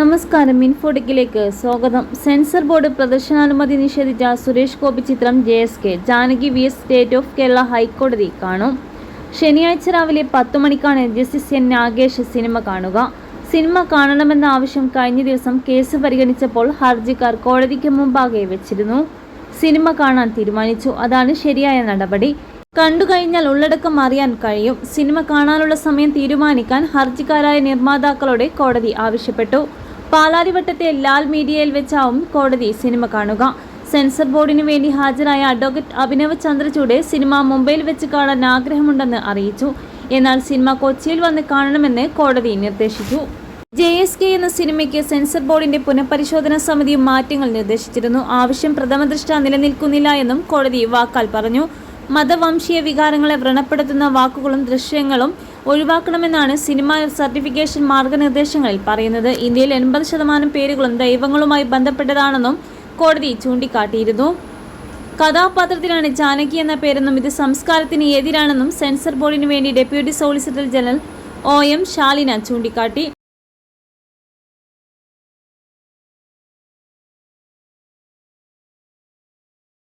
നമസ്കാരം. ഇൻഫോട്ടിക്കിലേക്ക് സ്വാഗതം. Censor board പ്രദർശനാനുമതി നിഷേധിച്ച സുരേഷ് ഗോപി ചിത്രം J S K. Janaki V S State of Kerala ഹൈക്കോടതി കാണും. ശനിയാഴ്ച രാവിലെ പത്തു മണിക്കാണ് ജസ്റ്റിസ് എൻ നാഗേഷ് സിനിമ കാണുക. സിനിമ കാണണമെന്ന ആവശ്യം കഴിഞ്ഞ ദിവസം കേസ് പരിഗണിച്ചപ്പോൾ ഹർജിക്കാർ കോടതിക്ക് മുമ്പാകെ വെച്ചിരുന്നു. സിനിമ കാണാൻ തീരുമാനിച്ചു. അതാണ് ശരിയായ നടപടി. കണ്ടു കഴിഞ്ഞാൽ ഉള്ളടക്കം അറിയാൻ കഴിയും. സിനിമ കാണാനുള്ള സമയം തീരുമാനിക്കാൻ ഹർജിക്കാരായ നിർമ്മാതാക്കളോട് കോടതി ആവശ്യപ്പെട്ടു. പാലാരിവട്ടത്തെ ലാൽ മീഡിയയിൽ വെച്ചാവും കോടതി സിനിമ കാണുക. സെൻസർ ബോർഡിനു വേണ്ടി ഹാജരായ അഡ്വക്കേറ്റ് അഭിനവ് ചന്ദ്രചൂഡ് സിനിമ മുംബൈയിൽ വെച്ച് കാണാൻ ആഗ്രഹമുണ്ടെന്ന് അറിയിച്ചു. എന്നാൽ സിനിമ കൊച്ചിയിൽ വന്ന് കാണണമെന്ന് കോടതി നിർദ്ദേശിച്ചു. ജെ എസ് കെ എന്ന സിനിമയ്ക്ക് സെൻസർ ബോർഡിന്റെ പുനഃപരിശോധനാ സമിതി മാറ്റങ്ങൾ നിർദ്ദേശിച്ചിരുന്നു. ആവശ്യം പ്രഥമദൃഷ്ട നിലനിൽക്കുന്നില്ല എന്നും കോടതി വാക്കാൽ പറഞ്ഞു. മതവംശീയ വികാരങ്ങളെ വ്രണപ്പെടുത്തുന്ന വാക്കുകളും ദൃശ്യങ്ങളും ഒഴിവാക്കണമെന്നാണ് സിനിമ സർട്ടിഫിക്കേഷൻ മാർഗനിർദ്ദേശങ്ങളിൽ പറയുന്നത്. ഇന്ത്യയിൽ എൺപത് ശതമാനം പേരുകളും ദൈവങ്ങളുമായി ബന്ധപ്പെട്ടതാണെന്നും കോടതി ചൂണ്ടിക്കാട്ടിയിരുന്നു. കഥാപാത്രത്തിനാണ് ജാനകി എന്ന പേരെന്നും ഇത് സംസ്കാരത്തിന് എതിരാണെന്നും സെൻസർ ബോർഡിന് വേണ്ടി deputy solicitor general O M Shalina ചൂണ്ടിക്കാട്ടി.